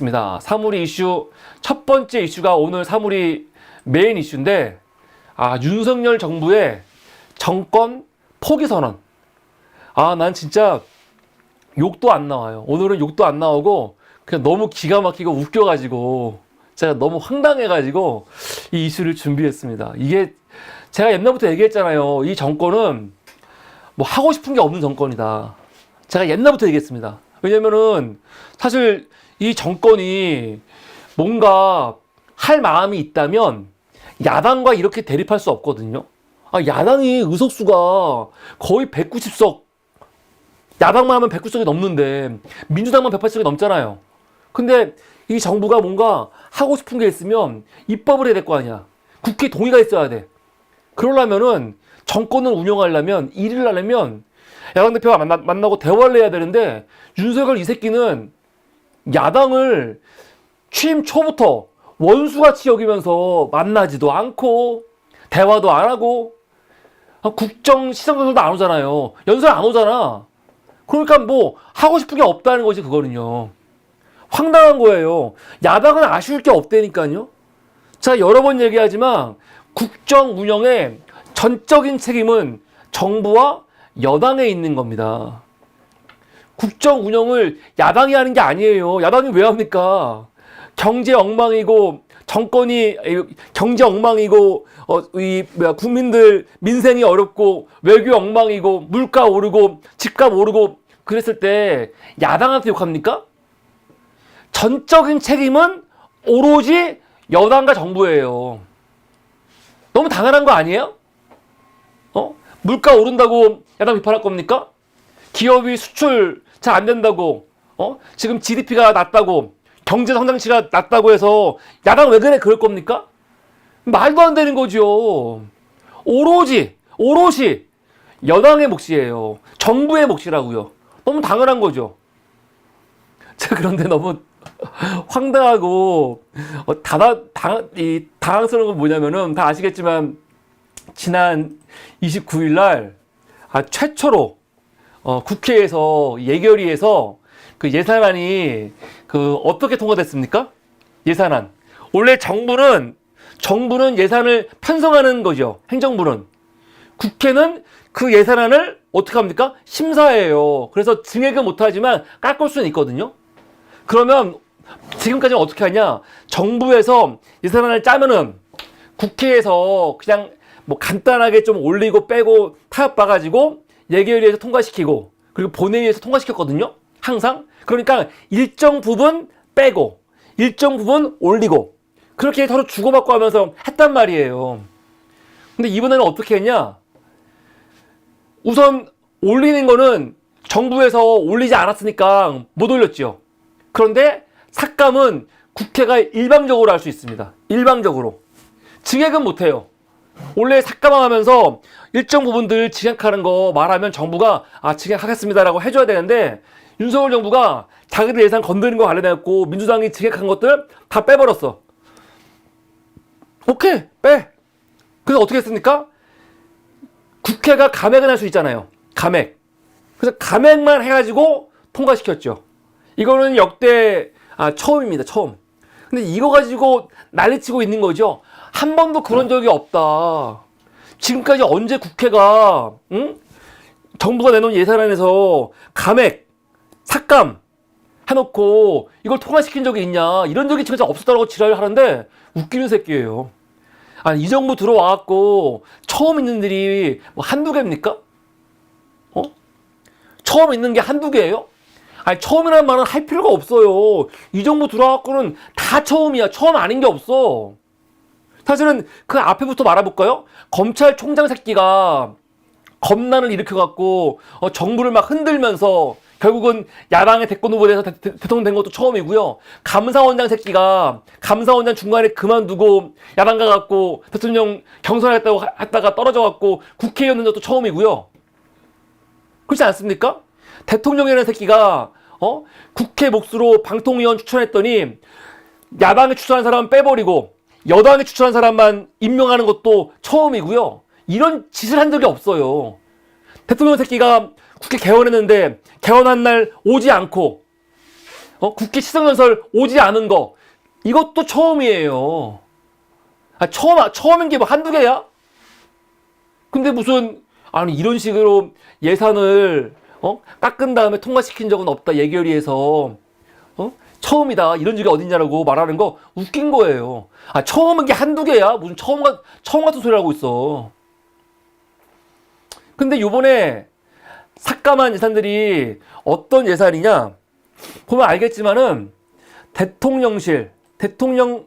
준비했습니다. 사물이 이슈 첫 번째 이슈가 오늘 사물이 메인 이슈인데 아 윤석열 정부의 정권 포기 선언. 아 난 진짜 욕도 안 나와요. 오늘은 욕도 안 나오고 그냥 너무 기가 막히고 웃겨가지고 제가 너무 황당해가지고 이 이슈를 준비했습니다. 이게 제가 옛날부터 얘기했잖아요. 이 정권은 뭐 하고 싶은 게 없는 정권이다. 제가 옛날부터 얘기했습니다. 왜냐면은 사실 이 정권이 뭔가 할 마음이 있다면 야당과 이렇게 대립할 수 없거든요. 아, 야당이 의석수가 거의 190석, 야당만 하면 190석이 넘는데 민주당만 180석이 넘잖아요. 근데 이 정부가 뭔가 하고 싶은 게 있으면 입법을 해야 될 거 아니야. 국회 동의가 있어야 돼. 그러려면은 정권을 운영하려면 일을 하려면 야당 대표가 만나, 만나고 대화를 해야 되는데 윤석열 이 새끼는 야당을 취임 초부터 원수같이 여기면서 만나지도 않고 대화도 안 하고 아, 국정 시정연설도 안 오잖아요. 연설 안 오잖아. 그러니까 뭐 하고 싶은 게 없다는 거지 그거는요. 황당한 거예요. 야당은 아쉬울 게 없다니까요. 제가 여러 번 얘기하지만 국정 운영의 전적인 책임은 정부와 여당에 있는 겁니다. 국정 운영을 야당이 하는 게 아니에요. 야당이 왜 합니까? 경제 엉망이고 정권이 경제 엉망이고 어, 이 뭐야 국민들 민생이 어렵고 외교 엉망이고 물가 오르고 집값 오르고 그랬을 때 야당한테 욕합니까? 전적인 책임은 오로지 여당과 정부예요. 너무 당연한 거 아니에요? 어? 물가 오른다고 야당 비판할 겁니까? 기업이 수출 잘 안 된다고, 어? 지금 GDP가 낮다고, 경제 성장치가 낮다고 해서 야당 왜 그래? 그럴 겁니까? 말도 안 되는 거죠. 오로지, 오롯이 여당의 몫이에요. 정부의 몫이라고요. 너무 당연한 거죠. 자, 그런데 너무 황당하고 어, 다다 당, 이 당황스러운 건 뭐냐면은 다 아시겠지만 지난 29일 날 아, 최초로 어, 국회에서 예결위에서 그 예산안이 그 어떻게 통과됐습니까? 예산안. 원래 정부는 정부는 예산을 편성하는 거죠. 행정부는 국회는 그 예산안을 어떻게 합니까? 심사해요. 그래서 증액은 못하지만 깎을 수는 있거든요. 그러면 지금까지는 어떻게 하냐? 정부에서 예산안을 짜면은 국회에서 그냥 뭐 간단하게 좀 올리고 빼고 타협 봐가지고 예결위에서 통과시키고 그리고 본회의에서 통과시켰거든요. 항상. 그러니까 일정 부분 빼고 일정 부분 올리고 그렇게 서로 주고받고 하면서 했단 말이에요. 근데 이번에는 어떻게 했냐? 우선 올리는 거는 정부에서 올리지 않았으니까 못 올렸죠. 그런데 삭감은 국회가 일방적으로 할 수 있습니다. 일방적으로. 증액은 못해요. 원래 삭감하면서 일정 부분들 증액하는 거 말하면 정부가 아 증액하겠습니다라고 해줘야 되는데 윤석열 정부가 자기들 예산 건드는 거 관련해갖고 민주당이 증액한 것들 다 빼버렸어. 오케이 빼. 그래서 어떻게 했습니까? 국회가 감액은 할수 있잖아요. 감액. 그래서 감액만 해가지고 통과시켰죠. 이거는 역대 아, 처음입니다. 처음. 근데 이거 가지고 난리치고 있는 거죠. 한 번도 그런 적이 없다. 지금까지 언제 국회가 응? 정부가 내놓은 예산안에서 감액, 삭감 해놓고 이걸 통과시킨 적이 있냐 이런 적이 진짜 없었다고 지랄을 하는데 웃기는 새끼예요. 아니 이 정부 들어와갖고 처음 있는 일이 뭐 한두 개입니까? 어? 처음 있는 게 한두 개예요? 아니 처음이라는 말은 할 필요가 없어요. 이 정부 들어와갖고는 다 처음이야. 처음 아닌 게 없어. 사실은 그 앞에부터 말해볼까요? 검찰총장 새끼가 검난을 일으켜갖고 어, 정부를 막 흔들면서 결국은 야당의 대권 후보에서 대, 대, 대통령 된 것도 처음이고요. 감사원장 새끼가 감사원장 중간에 그만두고 야당 가갖고 대통령 경선하겠다고 하- 했다가 떨어져갖고 국회의원 된 것도 처음이고요. 그렇지 않습니까? 대통령이라는 새끼가 어? 국회 몫으로 방통위원 추천했더니 야당에 추천한 사람 빼버리고 여당에 추천한 사람만 임명하는 것도 처음이고요. 이런 짓을 한 적이 없어요. 대통령 새끼가 국회 개원했는데 개원한 날 오지 않고 어? 국회 시정연설 오지 않은 거 이것도 처음이에요. 아, 처음 처음인 게 뭐 한두 개야? 근데 무슨 아니 이런 식으로 예산을 어? 깎은 다음에 통과시킨 적은 없다 예결위에서 어? 처음이다 이런 적이 어딨냐라고 말하는 거 웃긴 거예요. 아 처음인 게 한두 개야 무슨 처음 같 처음 같은 소리 하고 있어. 근데 요번에 삭감한 예산들이 어떤 예산이냐 보면 알겠지만은 대통령실, 대통령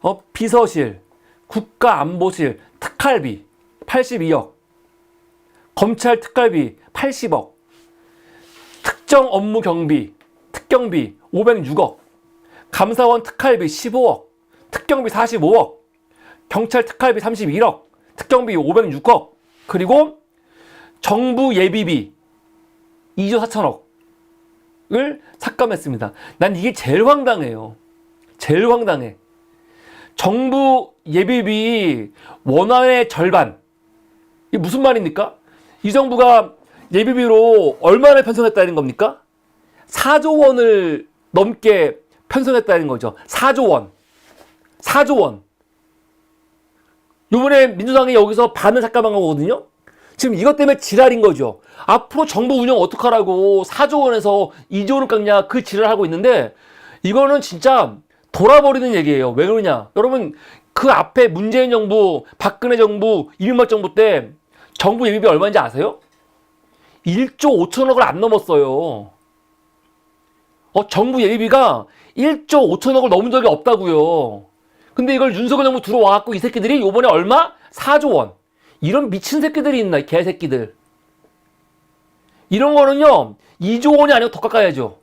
어, 비서실, 국가안보실 특활비 82억, 검찰 특활비 80억, 특정 업무 경비, 특경비 506억, 감사원 특활비 15억, 특경비 45억, 경찰 특활비 31억, 특경비 506억, 그리고 정부 예비비 2조 4천억을 삭감했습니다. 난 이게 제일 황당해요. 제일 황당해. 정부 예비비 원화의 절반. 이게 무슨 말입니까? 이 정부가 예비비로 얼마를 편성했다는 겁니까? 4조 원을 넘게 편성했다는 거죠. 4조 원. 4조 원. 요번에 민주당이 여기서 반을 삭감한 거거든요. 지금 이것 때문에 지랄인 거죠. 앞으로 정부 운영 어떡하라고 4조 원에서 2조 원을 깎냐 그 지랄을 하고 있는데 이거는 진짜 돌아버리는 얘기예요. 왜 그러냐? 여러분 그 앞에 문재인 정부, 박근혜 정부, 이명박 정부 때 정부 예비비 얼마인지 아세요? 1조 5천억을 안 넘었어요. 어, 정부 예비비가 1조 5천억을 넘은 적이 없다고요. 근데 이걸 윤석열 정부 들어와갖고 이 새끼들이 요번에 얼마? 4조 원. 이런 미친 새끼들이 있나, 이 개새끼들. 이런 거는요, 2조 원이 아니고 더 깎아야죠.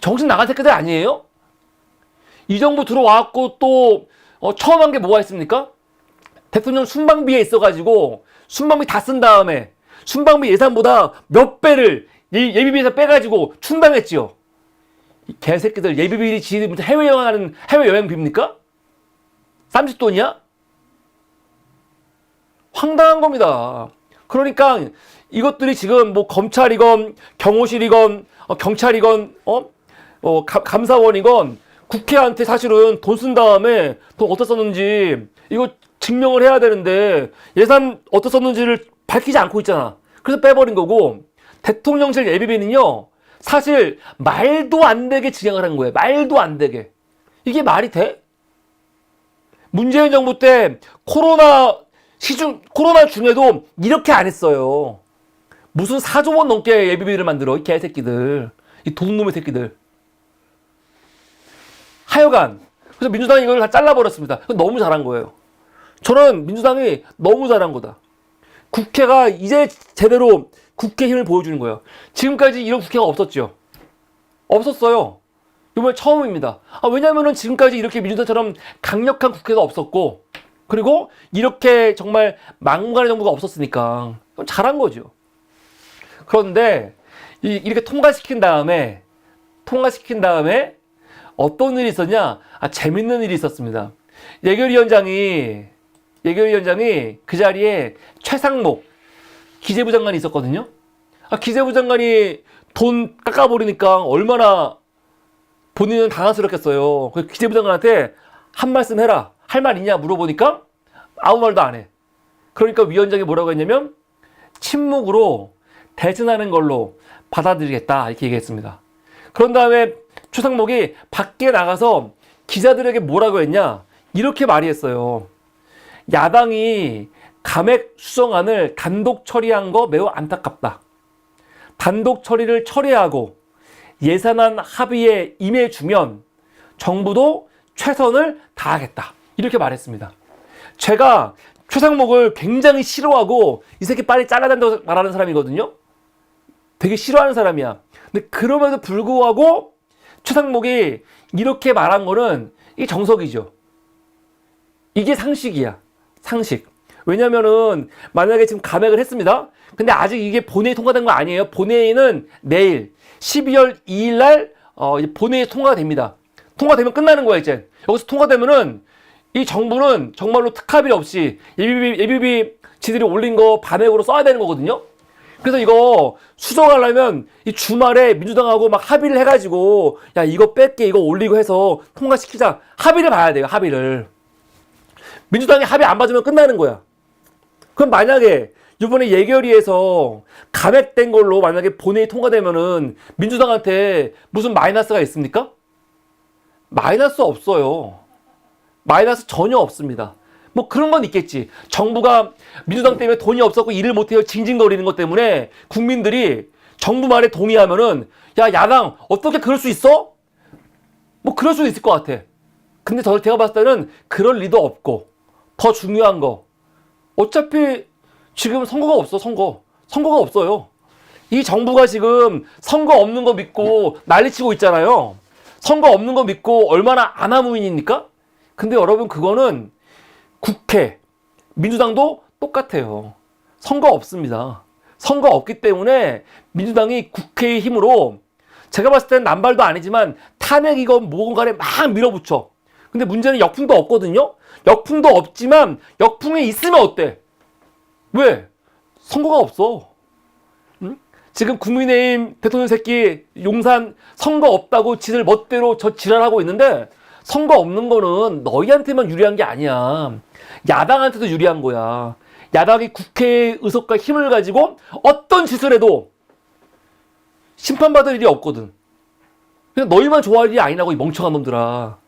정신 나간 새끼들 아니에요? 이 정부 들어와갖고 또, 어, 처음 한 게 뭐가 있습니까? 대통령 순방비에 있어가지고, 순방비 다 쓴 다음에, 순방비 예산보다 몇 배를 예, 예비비에서 빼가지고 충당했지요. 이 개새끼들 예비비리 지들이 무슨 해외 여행하는 해외 여행비입니까? 30돈이야? 황당한 겁니다. 그러니까 이것들이 지금 뭐 검찰이건 경호실이건 어, 경찰이건 어? 어, 가- 감사원이건 국회한테 사실은 돈 쓴 다음에 돈 어디다 썼는지 이거 증명을 해야 되는데 예산 어디다 썼는지를 밝히지 않고 있잖아. 그래서 빼버린 거고 대통령실 예비비는요 사실 말도 안 되게 진행을 한 거예요. 말도 안 되게. 이게 말이 돼? 문재인 정부 때 코로나 시중 코로나 중에도 이렇게 안 했어요. 무슨 4조 원 넘게 예비비를 만들어 이 개새끼들 이 돈놈의 새끼들. 하여간 그래서 민주당이 이걸 다 잘라버렸습니다. 너무 잘한 거예요. 저는 민주당이 너무 잘한 거다. 국회가 이제 제대로 국회 힘을 보여주는 거예요. 지금까지 이런 국회가 없었죠. 없었어요. 이번에 처음입니다. 아, 왜냐면은 지금까지 이렇게 민주당처럼 강력한 국회가 없었고, 그리고 이렇게 정말 막무가내 정부가 없었으니까 잘한 거죠. 그런데 이, 이렇게 통과시킨 다음에 통과시킨 다음에 어떤 일이 있었냐? 아 재밌는 일이 있었습니다. 예결위원장이 예결위원장이 그 자리에 최상목 기재부 장관이 있었거든요. 아 기재부 장관이 돈 깎아버리니까 얼마나 본인은 당황스럽겠어요. 그 기재부 장관한테 한 말씀 해라. 할 말 있냐 물어보니까 아무 말도 안 해. 그러니까 위원장이 뭐라고 했냐면 침묵으로 대신하는 걸로 받아들이겠다 이렇게 얘기했습니다. 그런 다음에 추상목이 밖에 나가서 기자들에게 뭐라고 했냐 이렇게 말했어요. 야당이 감액 수정안을 단독 처리한 거 매우 안타깝다. 단독 처리를 처리하고 예산안 합의에 임해주면 정부도 최선을 다하겠다. 이렇게 말했습니다. 제가 최상목을 굉장히 싫어하고 이 새끼 빨리 잘라야 된다고 말하는 사람이거든요. 되게 싫어하는 사람이야. 근데 그럼에도 불구하고 최상목이 이렇게 말한 거는 이게 정석이죠. 이게 상식이야. 상식. 왜냐면은 만약에 지금 감액을 했습니다. 근데 아직 이게 본회의 통과된 거 아니에요. 본회의는 내일 12월 2일 날 어, 본회의 통과가 됩니다. 통과되면 끝나는 거야 이제. 여기서 통과되면은 이 정부는 정말로 특합이 없이 예비비 예비비 지들이 올린 거 반액으로 써야 되는 거거든요. 그래서 이거 수정하려면 이 주말에 민주당하고 막 합의를 해가지고 야 이거 뺄게 이거 올리고 해서 통과시키자 합의를 봐야 돼요 합의를 민주당이 합의 안 봐주면 끝나는 거야 그럼 만약에 이번에 예결위에서 감액된 걸로 만약에 본회의 통과되면은 민주당한테 무슨 마이너스가 있습니까? 마이너스 없어요. 마이너스 전혀 없습니다. 뭐 그런 건 있겠지. 정부가 민주당 때문에 돈이 없었고 일을 못해요 징징거리는 것 때문에 국민들이 정부 말에 동의하면은 야 야당 어떻게 그럴 수 있어? 뭐 그럴 수도 있을 것 같아. 근데 저 제가 봤을 때는 그럴 리도 없고 더 중요한 거 어차피 지금 선거가 없어 선거 선거가 없어요. 이 정부가 지금 선거 없는 거 믿고 난리치고 있잖아요. 선거 없는 거 믿고 얼마나 아나무인입니까? 근데 여러분 그거는 국회 민주당도 똑같아요. 선거 없습니다. 선거 없기 때문에 민주당이 국회의 힘으로 제가 봤을 때는 남발도 아니지만 탄핵이건 뭐건 간에 막 밀어붙여. 근데 문제는 역풍도 없거든요. 역풍도 없지만 역풍이 있으면 어때? 왜? 선거가 없어. 응? 지금 국민의힘 대통령 새끼 용산 선거 없다고 지들 멋대로 저 지랄하고 있는데 선거 없는 거는 너희한테만 유리한 게 아니야. 야당한테도 유리한 거야. 야당이 국회의 의석과 힘을 가지고 어떤 짓을 해도 심판받을 일이 없거든. 그냥 너희만 좋아할 일이 아니라고 이 멍청한 놈들아.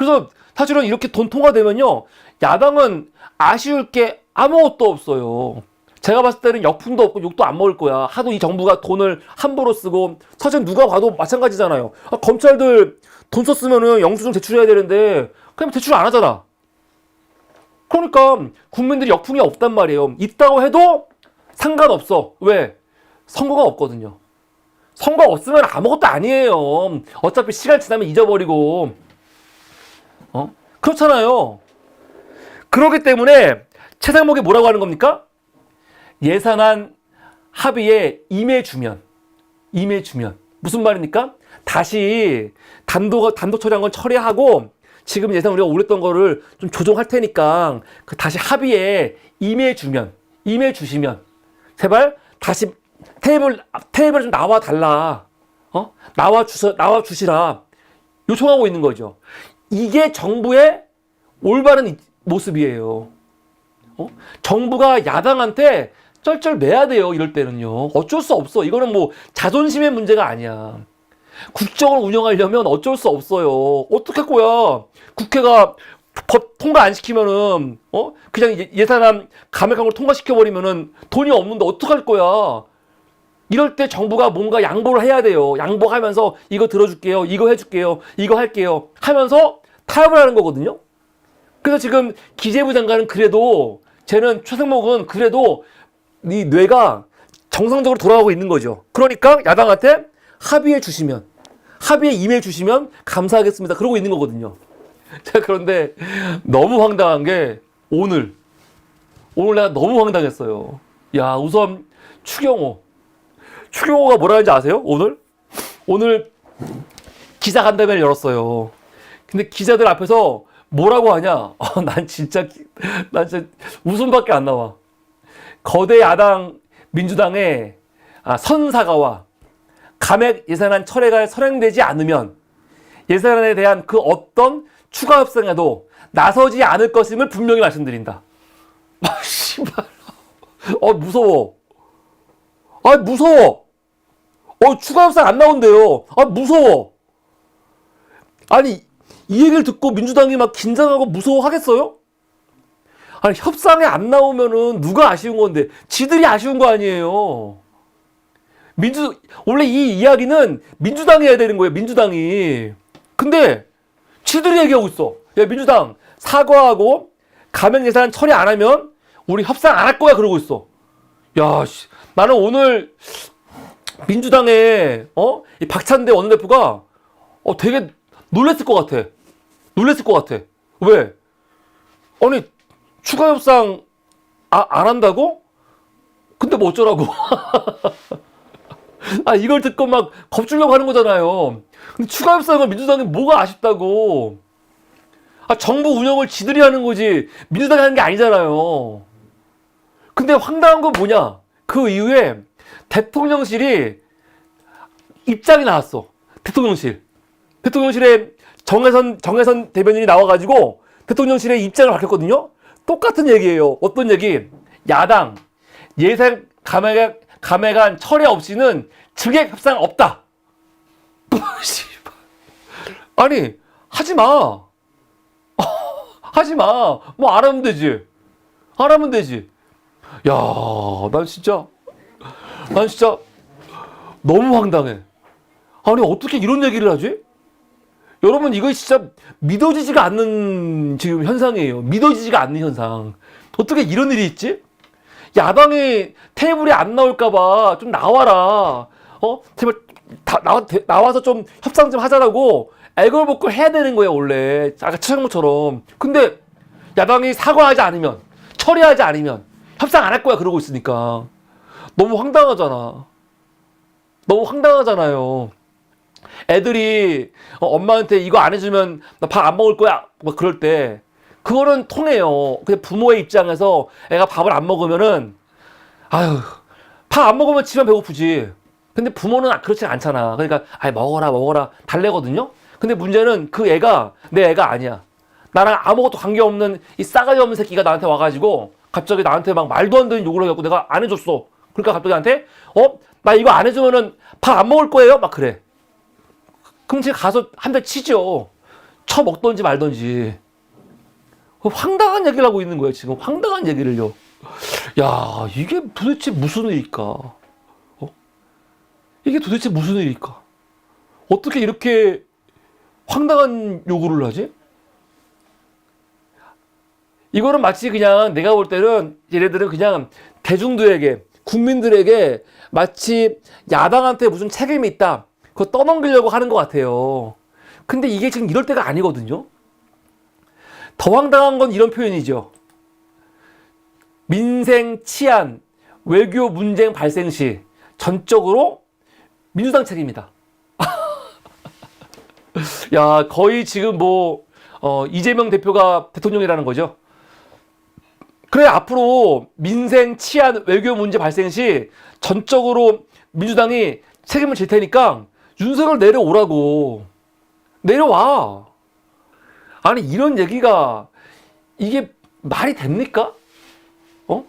그래서 사실은 이렇게 돈 통과되면요. 야당은 아쉬울 게 아무것도 없어요. 제가 봤을 때는 역풍도 없고 욕도 안 먹을 거야. 하도 이 정부가 돈을 함부로 쓰고 사실 누가 봐도 마찬가지잖아요. 아, 검찰들 돈 썼으면은 영수증 제출해야 되는데 그냥 제출 안 하잖아. 그러니까 국민들이 역풍이 없단 말이에요. 있다고 해도 상관없어. 왜? 선거가 없거든요. 선거 없으면 아무것도 아니에요. 어차피 시간 지나면 잊어버리고. 어? 그렇잖아요. 그렇기 때문에 최상목이 뭐라고 하는 겁니까? 예산안 합의에 임해주면, 임해주면. 무슨 말입니까? 다시 단독, 단독 처리한 건 처리하고 지금 예산 우리가 올렸던 거를 좀 조정할 테니까 그 다시 합의에 임해주면, 임해주시면. 제발 다시 테이블, 테이블 좀 나와 달라. 어? 나와 주서, 나와 주시라. 요청하고 있는 거죠. 이게 정부의 올바른 이- 모습이에요. 어? 정부가 야당한테 쩔쩔 매야 돼요. 이럴 때는요. 어쩔 수 없어. 이거는 뭐 자존심의 문제가 아니야. 국정을 운영하려면 어쩔 수 없어요. 어떻게 할 거야? 국회가 법 통과 안 시키면은 어 그냥 예- 예산안 감액한 걸 통과시켜 버리면은 돈이 없는데 어떡 할 거야? 이럴 때 정부가 뭔가 양보를 해야 돼요. 양보하면서 이거 들어줄게요. 이거 해줄게요. 이거 할게요. 하면서 타협을 하는 거거든요. 그래서 지금 기재부 장관은 그래도 쟤는 최승목은 그래도 네 뇌가 정상적으로 돌아가고 있는 거죠. 그러니까 야당한테 합의해 주시면 합의에 임해 주시면 감사하겠습니다. 그러고 있는 거거든요. 자 그런데 너무 황당한 게 오늘 오늘 내가 너무 황당했어요. 야 우선 추경호 추경호가 뭐라 하는지 아세요? 오늘 오늘 기자 간담회를 열었어요. 근데 기자들 앞에서 뭐라고 하냐? 어, 난 진짜 기- 난 진짜 웃음밖에 안 나와. 거대 야당 민주당의 아, 선사가와 감액 예산안 철회가 선행되지 않으면 예산안에 대한 그 어떤 추가 협상에도 나서지 않을 것임을 분명히 말씀드린다. 아, 씨발. 어, 무서워. 아, 무서워. 어, 추가 협상 안 나온대요. 아, 무서워. 아니, 이 얘기를 듣고 민주당이 막 긴장하고 무서워하겠어요? 아니, 협상에 안 나오면은 누가 아쉬운 건데, 지들이 아쉬운 거 아니에요. 민주, 원래 이 이야기는 민주당이 해야 되는 거예요, 민주당이. 근데, 지들이 얘기하고 있어. 야, 민주당, 사과하고, 감액 예산 처리 안 하면, 우리 협상 안 할 거야, 그러고 있어. 야, 씨, 나는 오늘, 민주당의, 어? 이 박찬대 원내대표가, 어, 되게 놀랬을 것 같아. 놀랬을 것 같아. 왜? 아니, 추가 협상 아, 안 한다고? 근데 뭐 어쩌라고? 아, 이걸 듣고 막 겁주려고 하는 거잖아요. 근데 추가 협상은 민주당이 뭐가 아쉽다고. 아, 정부 운영을 지들이 하는 거지. 민주당이 하는 게 아니잖아요. 근데 황당한 건 뭐냐? 그 이후에 대통령실이 입장이 나왔어. 대통령실. 대통령실에 정혜선, 정혜선 대변인이 나와가지고 대통령실의 입장을 밝혔거든요. 똑같은 얘기예요. 어떤 얘기? 야당, 예산 감액, 감액안 철회 없이는 증액 협상 없다. 아니, 하지 마. 하지 마. 뭐 알아면 되지. 알아면 되지. 야, 난 진짜, 난 진짜 너무 황당해. 아니, 어떻게 이런 얘기를 하지? 여러분, 이거 진짜 믿어지지가 않는 지금 현상이에요. 믿어지지가 않는 현상. 어떻게 이런 일이 있지? 야당이 테이블에 안 나올까봐 좀 나와라. 어? 제발 다, 나와, 대- 나와서 좀 협상 좀 하자라고 애걸복걸 해야 되는 거예요, 원래. 아까 최영모처럼. 근데 야당이 사과하지 않으면, 처리하지 않으면 협상 안 할 거야, 그러고 있으니까. 너무 황당하잖아. 너무 황당하잖아요. 애들이 어, 엄마한테 이거 안 해주면 나 밥 안 먹을 거야. 뭐 그럴 때 그거는 통해요. 근데 부모의 입장에서 애가 밥을 안 먹으면은 아유 밥 안 먹으면 집안 배고프지. 근데 부모는 그렇지 않잖아. 그러니까 아이 먹어라 먹어라 달래거든요. 근데 문제는 그 애가 내 애가 아니야. 나랑 아무것도 관계없는 이 싸가지 없는 새끼가 나한테 와가지고 갑자기 나한테 막 말도 안 되는 욕을 해갖고 내가 안 해줬어. 그러니까 갑자기 나한테 어? 나 이거 안 해주면은 밥 안 먹을 거예요? 막 그래. 그럼 제가 가서 한 대 치죠. 쳐 먹던지 말던지. 황당한 얘기를 하고 있는 거예요, 지금. 황당한 얘기를요. 야, 이게 도대체 무슨 일일까? 어? 이게 도대체 무슨 일일까? 어떻게 이렇게 황당한 요구를 하지? 이거는 마치 그냥 내가 볼 때는 얘네들은 그냥 대중들에게, 국민들에게 마치 야당한테 무슨 책임이 있다. 그거 떠넘기려고 하는 것 같아요. 근데 이게 지금 이럴 때가 아니거든요. 더 황당한 건 이런 표현이죠. 민생 치안, 외교 문제 발생 시 전적으로 민주당 책임이다. 야, 거의 지금 뭐, 어, 이재명 대표가 대통령이라는 거죠. 그래, 앞으로 민생, 치안, 외교 문제 발생 시 전적으로 민주당이 책임을 질 테니까 윤석열 내려오라고. 내려와. 아니, 이런 얘기가 이게 말이 됩니까? 어?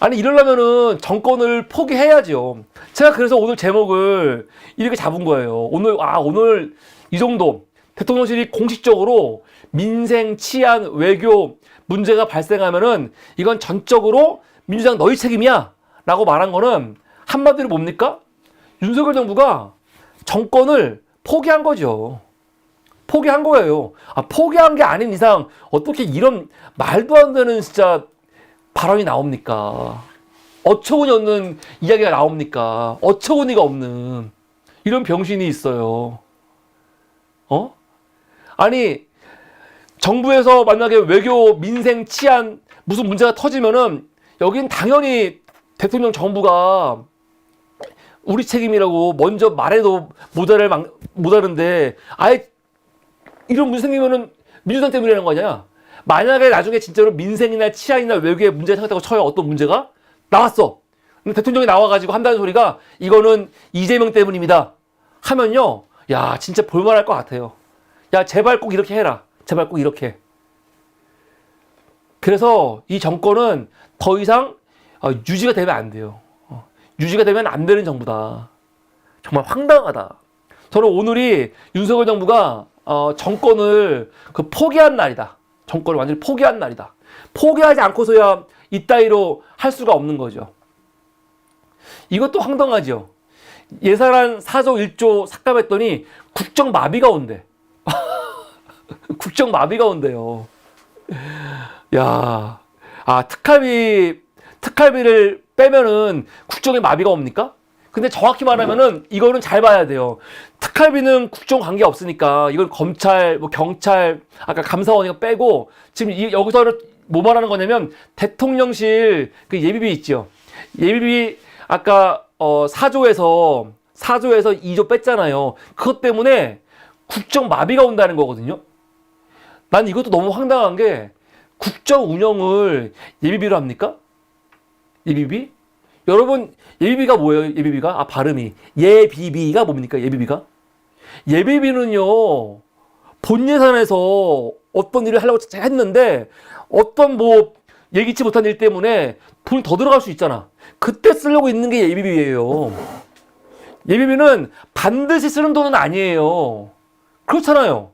아니, 이러려면은 정권을 포기해야죠. 제가 그래서 오늘 제목을 이렇게 잡은 거예요. 오늘, 아, 오늘 이 정도. 대통령실이 공식적으로 민생, 치안, 외교 문제가 발생하면은 이건 전적으로 민주당 너희 책임이야. 라고 말한 거는 한마디로 뭡니까? 윤석열 정부가 정권을 포기한 거죠. 포기한 거예요. 아, 포기한 게 아닌 이상 어떻게 이런 말도 안 되는 진짜 발언이 나옵니까? 어처구니 없는 이야기가 나옵니까? 어처구니가 없는 이런 병신이 있어요. 어? 아니 정부에서 만약에 외교, 민생, 치안 무슨 문제가 터지면은 여긴 당연히 대통령 정부가 우리 책임이라고 먼저 말해도 못 알을 막, 못 하는데 아예 이런 문제 생기면은 민주당 때문이라는 거 아니야? 만약에 나중에 진짜로 민생이나 치안이나 외교에 문제가 생겼다고 쳐요. 어떤 문제가? 나왔어. 근데 대통령이 나와가지고 한다는 소리가 이거는 이재명 때문입니다. 하면요. 야, 진짜 볼만할 것 같아요. 야, 제발 꼭 이렇게 해라. 제발 꼭 이렇게. 그래서 이 정권은 더 이상 어, 유지가 되면 안 돼요. 어, 유지가 되면 안 되는 정부다. 정말 황당하다. 저는 오늘이 윤석열 정부가 어, 정권을 그 포기한 날이다. 정권을 완전히 포기한 날이다. 포기하지 않고서야 이따위로 할 수가 없는 거죠. 이것도 황당하죠. 예산안 4조 1조 삭감했더니 국정 마비가 온대. 국정 마비가 온대요. 야, 아 특활비 특활비를 빼면은 국정에 마비가 옵니까? 근데 정확히 말하면은 이거는 잘 봐야 돼요. 특활비는 국정 관계 없으니까 이건 검찰, 뭐 경찰, 아까 감사원이가 빼고 지금 이, 여기서는 뭐 말하는 거냐면 대통령실 그 예비비 있죠. 예비비 아까 어 4조에서 4조에서 2조 뺐잖아요. 그것 때문에 국정 마비가 온다는 거거든요. 난 이것도 너무 황당한 게 국정 운영을 예비비로 합니까? 예비비? 여러분 예비비가 뭐예요? 예비비가 아 발음이 예비비가 뭡니까? 예비비가 예비비는요 본 예산에서 어떤 일을 하려고 했는데 어떤 뭐 예기치 못한 일 때문에 돈이 더 들어갈 수 있잖아. 그때 쓰려고 있는 게 예비비예요. 예비비는 반드시 쓰는 돈은 아니에요. 그렇잖아요.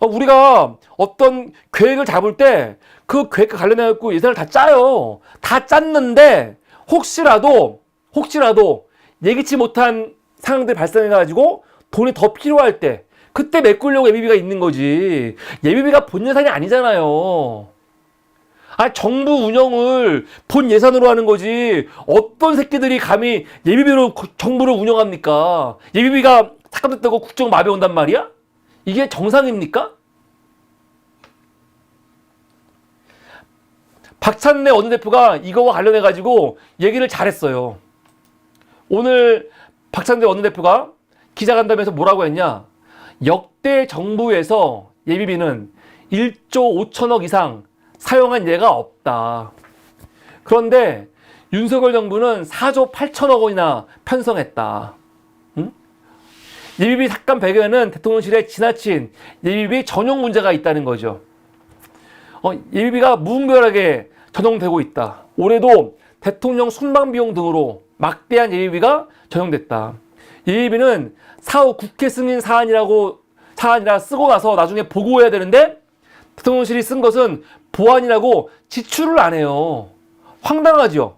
어, 우리가 어떤 계획을 잡을 때 그 계획과 관련해갖고 예산을 다 짜요. 다 짰는데 혹시라도 혹시라도 예기치 못한 상황들이 발생해가지고 돈이 더 필요할 때 그때 메꾸려고 예비비가 있는 거지. 예비비가 본 예산이 아니잖아요. 아, 정부 운영을 본 예산으로 하는 거지. 어떤 새끼들이 감히 예비비로 거- 정부를 운영합니까? 예비비가 삭감됐다고 국정 마비 온단 말이야? 이게 정상입니까? 박찬래 원내대표가 이거와 관련해 가지고 얘기를 잘했어요. 오늘 박찬대 원내대표가 기자간담회에서 뭐라고 했냐? 역대 정부에서 예비비는 1조 5천억 이상 사용한 예가 없다. 그런데 윤석열 정부는 4조 8천억 원이나 편성했다. 응? 예비비 삭감 배경에는 대통령실에 지나친 예비비 전용 문제가 있다는 거죠. 어, 예비비가 무분별하게 전용되고 있다. 올해도 대통령 순방 비용 등으로 막대한 예비비가 전용됐다. 예비비는 사후 국회 승인 사안이라고 사안이라 쓰고 나서 나중에 보고해야 되는데 대통령실이 쓴 것은 보안이라고 지출을 안 해요. 황당하죠.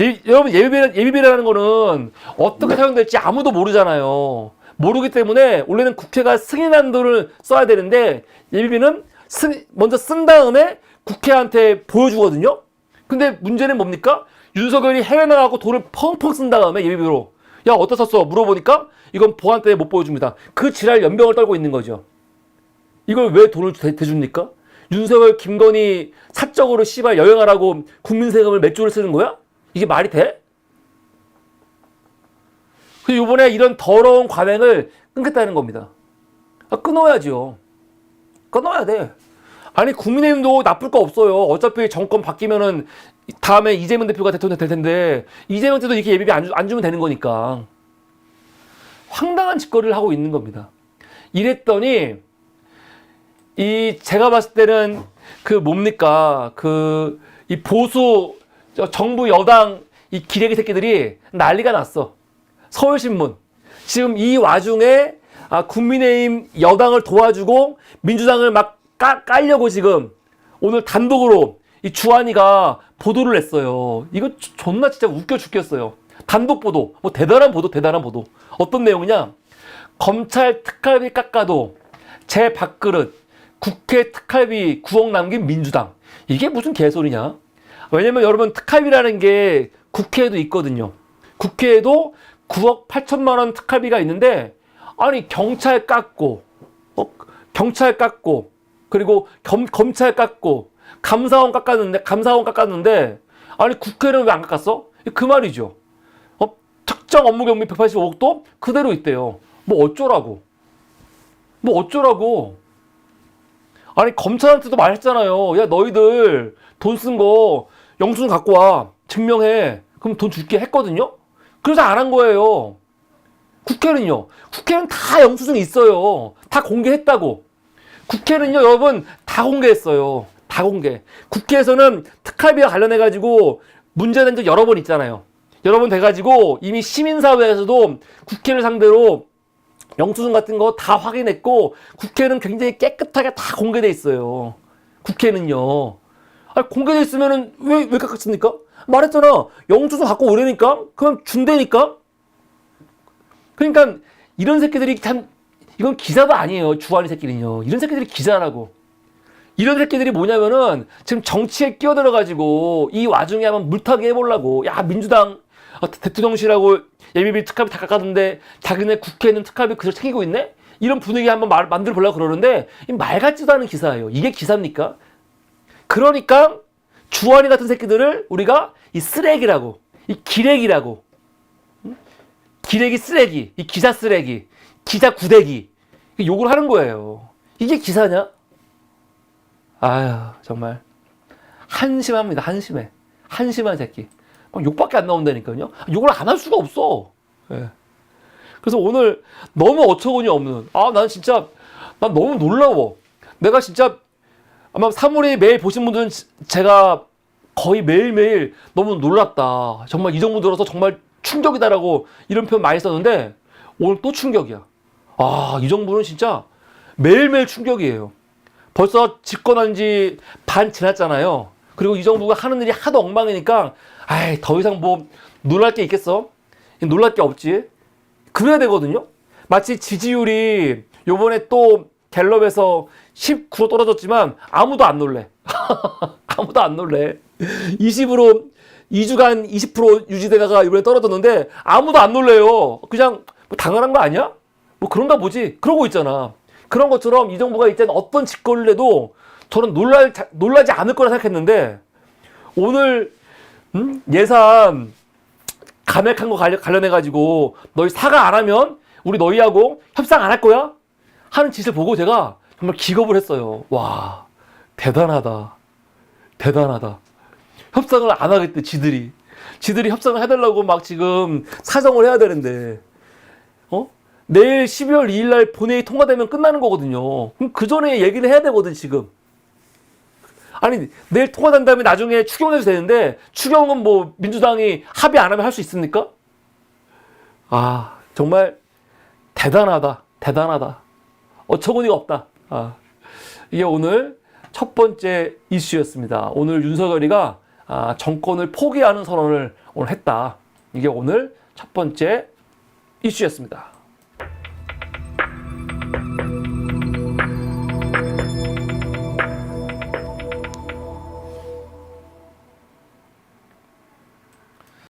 예, 여러분 예비비, 예비비라는 거는 어떻게 사용될지 아무도 모르잖아요. 모르기 때문에 원래는 국회가 승인한 돈을 써야 되는데 예비비는 승, 먼저 쓴 다음에 국회한테 보여주거든요. 근데 문제는 뭡니까? 윤석열이 해외 나가고 돈을 펑펑 쓴 다음에 예비비로 야 어디다 썼어? 물어보니까 이건 보안 때문에 못 보여줍니다. 그 지랄 연병을 떨고 있는 거죠. 이걸 왜 돈을 대, 대줍니까? 윤석열, 김건희 사적으로 씨발 여행하라고 국민 세금을 몇 조를 쓰는 거야? 이게 말이 돼? 그 이번에 이런 더러운 관행을 끊겠다는 겁니다. 아, 끊어야죠. 끊어야 돼. 아니 국민의힘도 나쁠 거 없어요. 어차피 정권 바뀌면은 다음에 이재명 대표가 대통령 될 텐데 이재명 때도 이렇게 예비비 안, 주, 안 주면 되는 거니까 황당한 짓거리를 하고 있는 겁니다. 이랬더니 이 제가 봤을 때는 그 뭡니까 그 이 보수 저 정부 여당 이 기레기 새끼들이 난리가 났어. 서울신문 지금 이 와중에 아, 국민의힘 여당을 도와주고 민주당을 막 까, 깔려고 지금 오늘 단독으로 이 주한이가 보도를 했어요. 이거 조- 존나 진짜 웃겨 죽겠어요. 단독 보도, 뭐 대단한 보도, 대단한 보도. 어떤 내용이냐? 검찰 특활비 깎아도 제 밥그릇 국회 특활비 9억 남긴 민주당. 이게 무슨 개소리냐? 왜냐면 여러분 특활비라는 게 국회에도 있거든요. 국회에도 9억 8천만 원 특활비가 있는데 아니 경찰 깎고 어, 경찰 깎고 그리고 검, 검찰 깎고 감사원 깎았는데 감사원 깎았는데 아니 국회는 왜 안 깎았어? 그 말이죠. 어, 특정 업무 경비 185억도 그대로 있대요. 뭐 어쩌라고? 뭐 어쩌라고? 아니 검찰한테도 말했잖아요. 야 너희들 돈 쓴 거 영수증 갖고 와 증명해. 그럼 돈 줄게 했거든요. 그래서 안 한 거예요. 국회는요. 국회는 다 영수증 있어요. 다 공개했다고. 국회는요, 여러분 다 공개했어요. 다 공개. 국회에서는 특활비와 관련해 가지고 문제된 적 여러 번 있잖아요. 여러 번 돼가지고 이미 시민사회에서도 국회를 상대로 영수증 같은 거 다 확인했고 국회는 굉장히 깨끗하게 다 공개돼 있어요. 국회는요. 있으면은 왜, 왜 깎았습니까? 말했잖아. 영수증 갖고 오래니까? 그럼 준대니까? 그러니까 이런 새끼들이 참, 이건 기사도 아니에요. 주한이 새끼는요. 이런 새끼들이 기자라고. 이런 새끼들이 뭐냐면은 지금 정치에 끼어들어가지고 이 와중에 한번 물타기 해보려고. 야, 민주당 어, 대통령실하고 예비비 특활비 다 깎았는데 자기네 국회는 특활비 그저 챙기고 있네? 이런 분위기 한번 말, 만들어 보려고 그러는데 이말 같지도 않은 기사예요. 이게 기사입니까? 그러니까 주한이 같은 새끼들을 우리가 이 쓰레기라고, 이 기레기라고, 응? 기레기 쓰레기, 이 기사 쓰레기, 기자 구대기 욕을 하는 거예요. 이게 기사냐? 아유 정말 한심합니다. 한심해. 한심한 새끼. 막 욕밖에 안 나온다니까요. 욕을 안 할 수가 없어. 예. 그래서 오늘 너무 어처구니 없는, 아, 난 진짜, 난 너무 놀라워. 내가 진짜, 아마 사물이 매일 보신 분들은 지- 제가 거의 매일매일 너무 놀랐다. 정말 이 정도 들어서 정말 충격이다라고 이런 표현 많이 썼는데, 오늘 또 충격이야. 아, 이 정부는 진짜 매일매일 충격이에요. 벌써 집권한 지 반 지났잖아요. 그리고 이 정부가 하는 일이 하도 엉망이니까, 아이, 더 이상 뭐, 놀랄 게 있겠어? 놀랄 게 없지. 그래야 되거든요. 마치 지지율이 요번에 또 갤럽에서 19% 떨어졌지만 아무도 안 놀래. 아무도 안 놀래. 20으로 2주간 20% 유지되다가 이번에 떨어졌는데 아무도 안 놀래요. 그냥 뭐 당연한 거 아니야? 뭐 그런가 보지. 그러고 있잖아. 그런 것처럼 이 정부가 이제 어떤 짓거리를 해도 저는 놀랄, 자- 놀라지 않을 거라 생각했는데 오늘 음? 예산 감액한 거 관련, 관련해가지고 너희 사과 안 하면 우리 너희하고 협상 안 할 거야? 하는 짓을 보고 제가 정말 기겁을 했어요. 와, 대단하다. 대단하다. 협상을 안 하겠대, 지들이. 지들이 협상을 해달라고 막 지금 사정을 해야 되는데, 어? 내일 12월 2일 날 본회의 통과되면 끝나는 거거든요. 그럼 그 전에 얘기를 해야 되거든, 지금. 아니, 내일 통과된 다음에 나중에 추경해도 되는데, 추경은 뭐 민주당이 합의 안 하면 할 수 있습니까? 아, 정말 대단하다. 대단하다. 어처구니가 없다. 아, 이게 오늘 첫 번째 이슈였습니다. 오늘 윤석열이가 아, 정권을 포기하는 선언을 오늘 했다. 이게 오늘 첫 번째 이슈였습니다.